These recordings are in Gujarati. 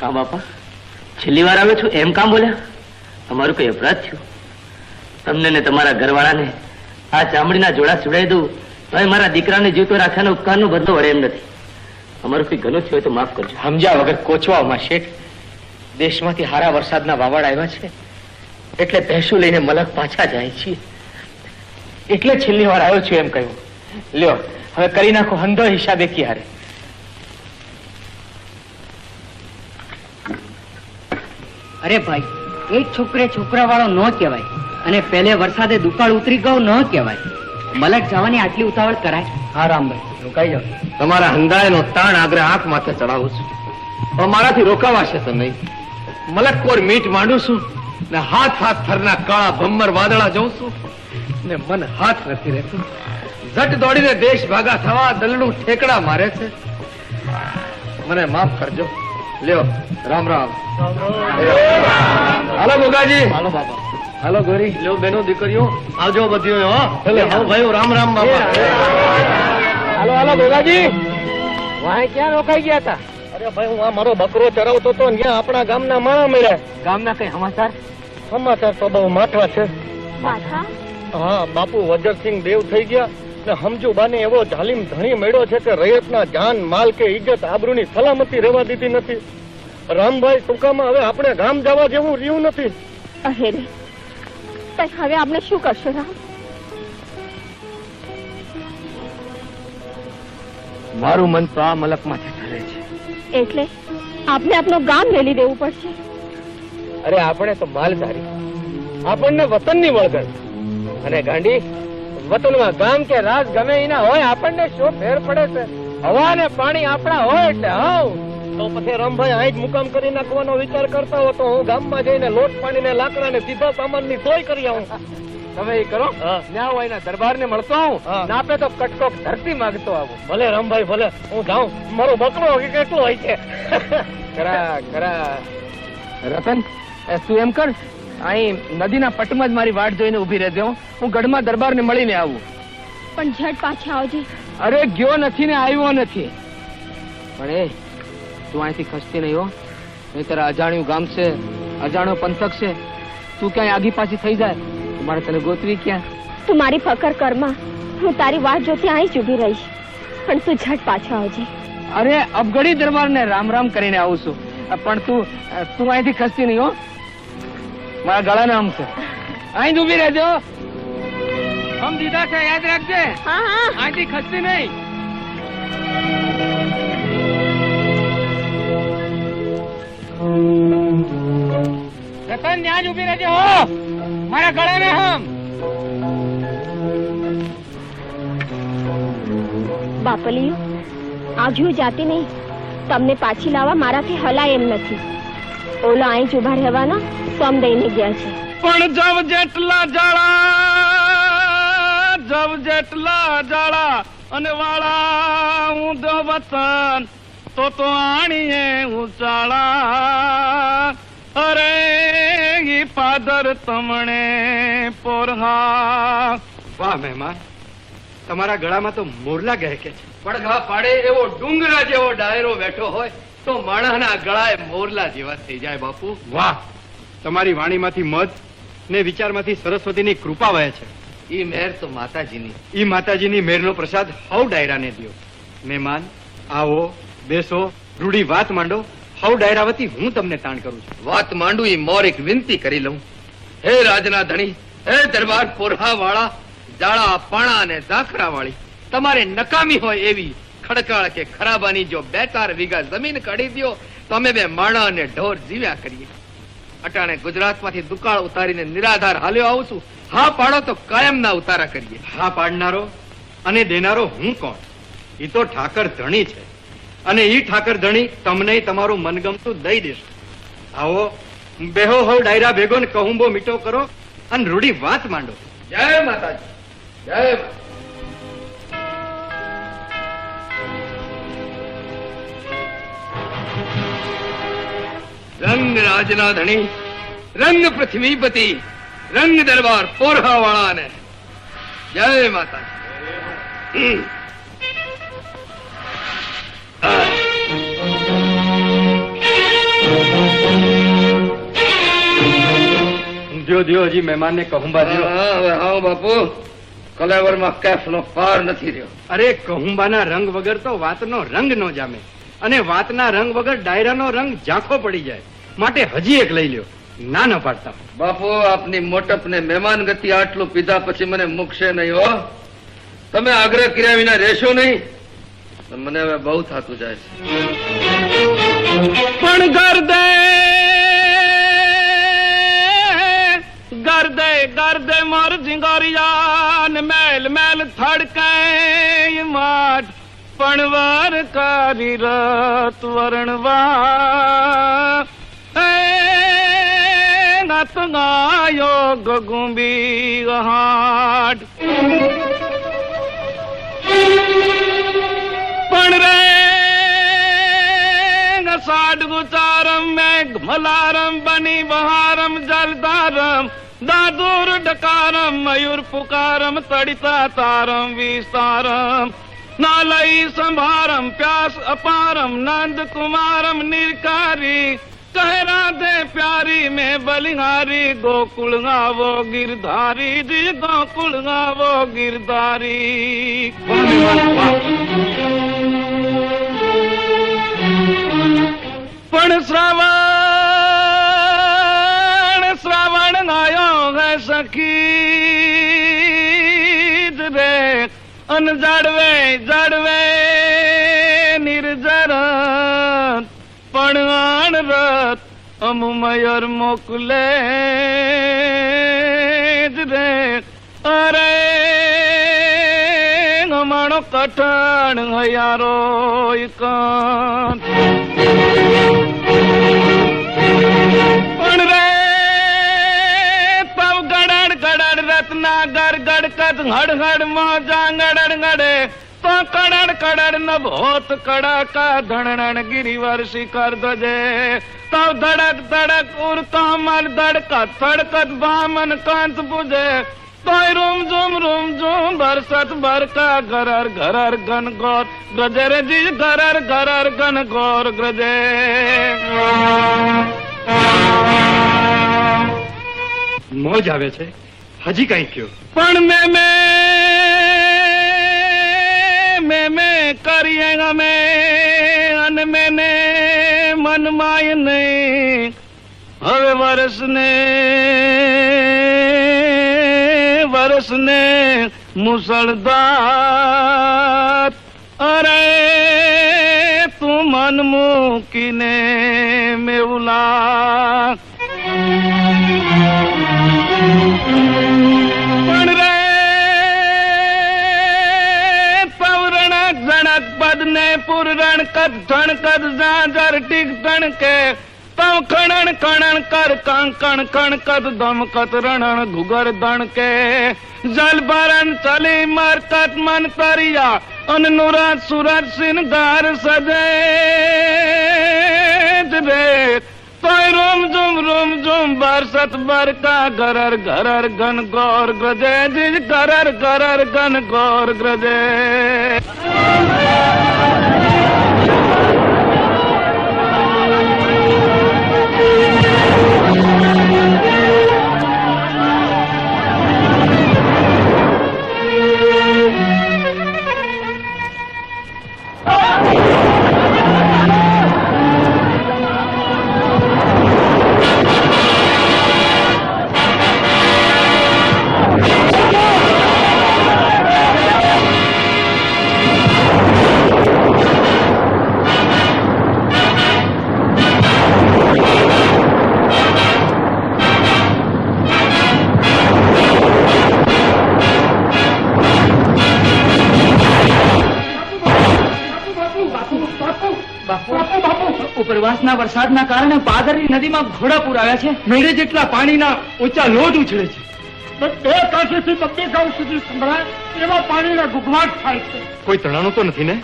કા બાપા? છેલ્લી વાર આવે છું, એમ કામ બોલ્યા? અમારું કઈ અપરાધ થયું? તમને ને તમારા ઘરવાળાને આ ચામડીના જોડા સુડાઈ દઉં તો મારા દીકરાને જીવતો રાખવાનો ઉપકારનો બદલો વળે એમ નથી. અમારું કઈ ગલું થયું તો માફ કરજો. સમજ્યા વગર કોચવામાં શેઠ, દેશમાંથી હારા વરસાદના વાવડ આવ્યા છે, એટલે ભેંસું લઈને મલક પાછા જાય છીએ એટલે છેલ્લી વાર આવ્યો છું એમ કહ્યું. લ્યો, હવે કરી નાખો, હંધો હિસાબે ક્યારે અરે ભાઈ એક છોકરે છોકરા વાળો ન કહેવાય અને પહેલે વરસાદે દુકાળ ઉતરી ગયો ન કહેવાય. મલક જવાની આટલી ઉતાવળ કરાય? હા રામભાઈ રોકાઈ જાઓ. તમારા હંધાયનો તાણ આગ્રહ આંખ માથે ચડાવું છું. પણ મારાથી રોકાવાશે તો નહીં. મલકકોર મીઠ માંડું છું ને હાથ હાથ થરના કાળા ભમ્મર વાદળા જઉં છું ને મન હાથ નથી રહેતું. ઝટ દોડીને દેશ ભાગા થવા દલનું ઠેકડા મારે છે. મને માફ કરજો. લ્યો રામ રામ. હાલો ગોગાજી. હાલો બાપા હાલો ગોરી. લ્યો બેનો દીકરીઓ આવજો બધી હો. ભલે. આવો ભાઈ રામ રામ બાપા હાલો હાલો ગોગાજી. વાય ક્યાં રોકાઈ ગયા હતા અરે ભાઈ હું આ મારો બકરો ચરાવતો તો ત્યાં આપણા ગામના માણ મળ્યા. ગામના કઈ સમાચાર? સમાચાર તો બહુ માઠવા છે. હા બાપુ વજરસિંહ દેવ થઈ ગયા. ને હમજુ બાને એવો જાલિમ ધણી મેળ્યો છે કે રૈયતના જાન માલ કે ઇજ્જત આબરૂની સલામતી રહેવા દીધી નથી. રામભાઈ ટૂંકામાં હવે આપણે ગામ જવા જેવું રહ્યું નથી. અરે રે. હવે આપણે શું કરશું રામ? મારું મન તો આ મલકમાંથી ઠરે છે. એટલે આપણે આપણું ગામ મેલી દેવું પડશે. અરે આપણે તો માલધારી. આપણને વતનની વળગણ. અને ગાંડી વતનમાં ગામ કે રાજ ગમે એના હોય આપણને શું ફેર પડે છે? હવા ને પાણી આપણા હોય એટલે હવ. તો પછી રામભાઈ અહીં જ મુકામ કરી નાખવાનો વિચાર કરતા હો તો હું ગામમાં જઈને લોટ પાણી ને લાકડા ને સીધા સામાનની સોય કરી આવું. તમે એ કરો. ન્યા હોય એના દરબાર ને મળતો આવું. નાપે તો કટકો ધરતી માંગતો આવું. ભલે રામભાઈ ભલે. હું જાઉં. મારો બકરો કેટલો હોય છે? ખરા ખરા રતન તું એમ કર. અહીં નદીના પટમાં જ મારી વાટ જોઈને ઊભી રહેજો. હું ગઢમાં દરબારને મળીને આવું. પણ ઝટ પાછા આવજે. અરે ગયો નથી ને આવ્યો નથી. પણ એ તું અહીંથી ખસતી નહીં હો. નહીં તારા અજાણ્યું ગામ છે અજાણ્યો પંથક છે. તું ક્યાંય આગી પાછી થઈ જાય? મારે તને ગોતવી ક્યાં? તું મારી ફકર કરમાં. હું તારી વાટ જોતી અહીં જ ઊભી રહીશ. પણ તું ઝટ પાછા આવજે. અરે અબગડી દરબારને રામ રામ કરીને આવું છું. પણ તું તું અહીંથી ખસતી નહીં હો. મારા ગળાને આમ છે. અહીં જ રહેજો. આમ દીધા છે યાદ રાખજે. હા હા. અહીંથી ખસતી નહીં. રતન ત્યાં જ ઊભી રહેજો હો. મારા ગળાને હમ. બાપલીઓ આજુ જાતી નહીં. તમને પાછી લાવવા મારાથી હલાય એમ નથી. ઓલો અહીં જ ઊભા રહેવાના. સમ દઈને ગયા છે. પણ જવ જેટલા જાળા જવ જેટલા જાળા અને વાળા હું દો વતન તો તો આણીએ ઉચાળા અરે ઈ પાદર તમણે પોરહા. વાહ મહેમાન તમારા ગળામાં તો મોરલા ગહેકે છે. પડઘા પાડે એવો ડુંગરા જેવો ડાયરો બેઠો હોય તો માણસના ગળાએ મોરલા જેવા થઈ જાય બાપુ. વાહ તમારી વાણીમાંથી મધ ને વિચારમાંથી સરસ્વતીની કૃપા વહે છે. ઈ મહેર તો માતાજીની. ઈ માતાજીની મહેરનો પ્રસાદ હવ ડાયરાને દ્યો. મહેમાન આવો બેસો રૂડી વાત માંડો. હવ ડાયરા વતી હું તમને તાણ કરું છું. વાત માંડું ઈ મોર એક વિનંતી કરી લઉં. હે રાજના ધણી હે દરબાર પોરહા વાળા જાળા પાણા અને ઝાખરા વાળી તમારે નકામી હોય એવી ખડકાળ કે ખરાબાની જો બે ચાર વીઘા જમીન કાઢી દ્યો તો અમે બે માણા અને ઢોર જીવ્યા કરીએ. અટાણે ગુજરાતમાંથી દુકાળ ઉતારીને નિરાધાર હાલ્યો આવું છું. હા પાડો તો કાયમના ઉતારા કરીએ. હા પાડનારો અને દેનારો હું કોણ? એ તો ઠાકર ધણી છે. અને એ ઠાકર ધણી તમને તમારું મનગમતું દઈ દેશે. આવો બેહો હો ડાયરા ભેગો ને કહુંબો મીઠો કરો અને રૂડી વાત માંડો. જય માતાજી જય માતા રાજના ધણી રંગ પૃથ્વીપતિ રંગ દરબાર પોરહા વાળાને જય માતા હજી મહેમાનને કહુંબા દિયો હવે હા બાપુ કલેવરમાં કેફનો પાર નથી રહ્યો અરે કહુંબાના રંગ વગર તો વાતનો રંગ ન જામે અને વાતના રંગ વગર ડાયરા નો રંગ ઝાંખો પડી જાય માટે હજી એક લઈ લ્યો. ના ન પાડતા. બાપુ આપની મોટપ ને મહેમાન ગતિ આટલું પીધા પછી મને મૂકશે નહીં હો. તમે આગ્રહ કર્યા વિના રહેશો નહીં. તો મને હવે બહુ થતું જાય છે. પણ ગરદે ગરદે ગરદે મોર જિંગારિયાન મેલ મેલ થડકે માઠ પણ વાર કારી રાત વરણવા. નત ગાયો ગગુંબી હાટ પણ રે સાડ ગુચારમ મેઘ મલારમ બની બહારમ જલધારમ દાદુર ડકારમ મયુર પુકારમ તડિતા તારમ વિસ્તારમ નાલઈ સંભારમ પ્યાસ અપારમ નંદ કુમારમ નિરકારી सहरा दे प्यारी में बलिहारी गोकुल गावो गिरधारी, जी गोकुल गावो गिरधारी। पण श्रावण श्रावण आयो है सखी। रे अन जड़वे जड़वे निर्जर पण પણ અમુમયર અમુ મયર મોકલે રે અરે અમાણો કઠણ હયારો પણ રે તવ ગડડ ગડડ રત્ના ગડ ગડ કદ હડ હડમાં જાંગડ ગડે તો કડડ કડડ ન ભોત કડાકા ધણણ ગિરિવર શિખર ધજે. તવ ધડક ધડક ઉરતો મલ ધડકત ધડકત બામન કાંત પૂજે. તોય રૂમ ઝુમ રૂમ ઝુમ બરસત બરકા ઘરર ઘરર ઘન ગોર ગજે રે જી ઘરર ઘરર ઘન ગોર ગજે મોજ આવે છે. હજી કઈ કયો? પણ મેં મેં કરીએ અમે અનમે મેને મન માય નહીં. હવે વરસને વરસને મુસળદાર અરે, તું મન મૂકીને મેવલા. ને પુરણ કદ ધણ કદ જાજર ટીક ધણ કે તમ ખણણ કણણ કર કંકણ કણ કદ ધમ કત રણણ ઘુગર ધણ કે. જલ ભરણ ચલી મર કત મન તરિયા અન સુરત સિનગાર સજે રે. તોય રોમ ઝુમ રોમ ઝુમ બરસત બરકા ઘરર ઘરર ઘન ગોર ગ્રજે ઘરર ઘરર ઘન ગોર ગ્રજે. ઉપરવાસના વરસાદના કારણે પાદરની નદીમાં ઘોડા પૂર આવ્યા છે. મેળે જેટલા પાણીના ઊંચા લોટ ઉછળે છે. બે કાંઠેથી બબ્બે ગાંવ સુધી સંભળાય એવા પાણીના ગુગવાટ થાય છે. કોઈ તણાણું તો નથી ને?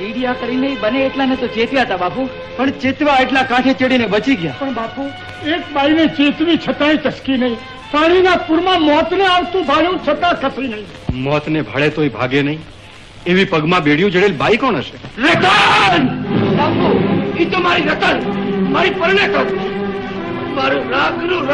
લીડિયા કરીને બને એટલાને તો ચેતવ્યા હતા બાપુ. પણ ચેતવા એટલા કાંઠે ચડીને બચી ગયા. પણ બાપુ એક બાઈને ચેતવી છતાંય ટસકી નહીં. પાણીના પૂરમાં મોતને આવતું ભાડ્યું છતાં ખસી નહીં. મોતને ભાડે તોય ભાગે નહીં. એવી પગમાં બેડિયું જડેલ બાઈ કોણ હશે? ઈ તો મારી રતન મારી પરણે કર મારું રાગનું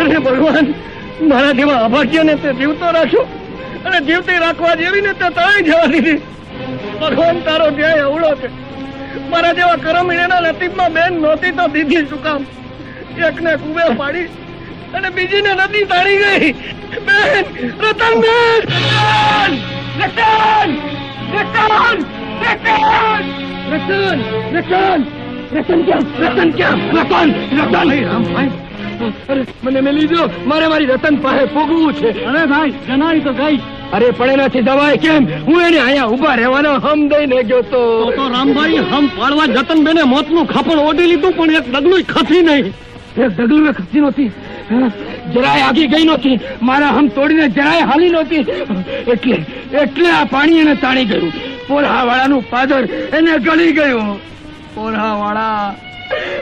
અરે ભગવાન, મારા જેવા અભાગ્યને તે જીવતો રાખ્યો અને જીવતી રાખવા જેવી ને તે તણાઈ જવા દીધી ભગવાન, તારો ધ્યેય અવળો છે. મારા જેવા કરમીણીના નસીબમાં બેન નહોતી તો દીધી શું કામ? એકને કુબે પાડી અને બીજીને નદી તાળી ગઈ. બેન રતન બેન! રતન! રતન! રતન! રતન! રતન! રતન! ક્યાં? રતન ક્યાં? રતન! રતન! રામભાઈ અરે મને મેલી દો મારે મારી રતન પાસે પોગવું છે. અરે ભાઈ જનાઈ તો ગઈ. અરે પણ એનાથી દવાય કેમ? હું એને અહીંયા ઊભા રહેવાનો હમ દઈને ગયો તો તો રામભાઈ હમ પાડવા જતન બેને મોતનું ખાપણ ઓઢી લીધું પણ એક ડગલું ખસી નહીં. એક ડગલું ખસી નહોતી. જરાય આગી ગઈ નહોતી. મારા હમ તોડીને જરાય હાલી નહોતી. એટલે એટલે આ પાણી એને તાણી ગયું. પોરહા વાળાનું પાદર એને ગળી ગયું. પોરહા વાળા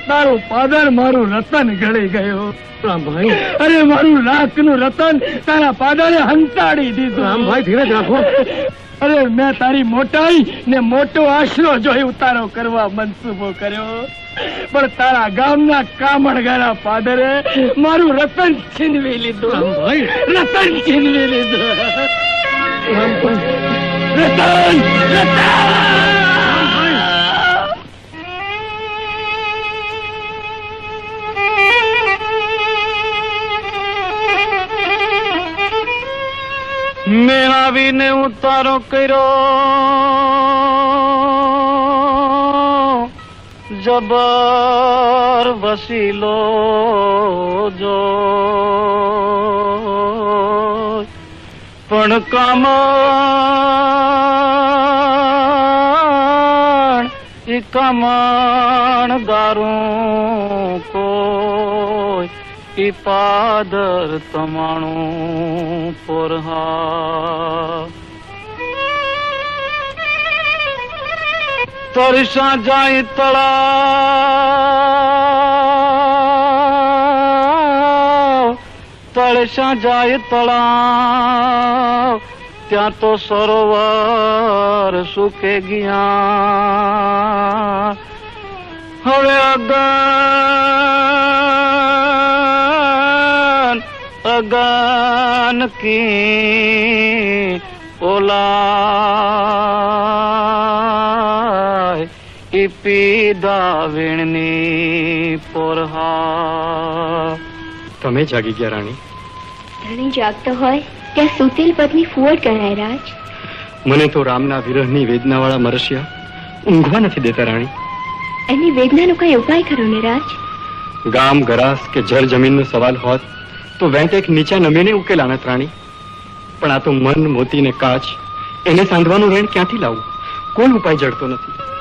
તારું પાદર મારું રતન ગળી ગયું. રામભાઈ અરે મારું લાખનું રતન તારા પાદરે હંતાડી દીધું. રામભાઈ ધીરજ રાખો. અરે મેં તારી મોટાઈ ને મોટો આશરો જોઈ ઉતારો કરવા મનસુબો કર્યો. પણ તારા ગામના કામણગારા પાદરે મારું રતન છીનવી લીધું. રામભાઈ રતન છીનવી લીધું. રતન રતન! આવીને ઉતારો કર્યો. જબર વસીલો જો. પણ કામ કામણ દારૂ કોઈ પાદર તમાણું પોરહા તરસા જાય તળા તળસા જાય તળા ત્યાં તો સરોવર સુકે ગયા. હવે અગન અગન की ओला इपी પીદા વીણની પોરહા તમે જાગી ગયા રાણી? રાણી જાગતો હોય ત્યાં સુતેલ પત્ની ફુવડ ગણાય રાજ. મને તો રામના વિરહની વેદનાવાળા મરસિયા ઊંઘવા નથી દેતા રાણી. એની વેદનાનો કઈ ઉપાય કરો ને રાજ? ગામ ગરાસ કે જળ જમીનનો સવાલ હોત તો વેંટેક નીચા નમીને ઉકેલ આને ત્રાણી પણ આ તો મન મોતી ને કાચ. એને સાંધવાનું રેણ ક્યાંથી લાવવું કોઈ ઉપાય જડતો નથી?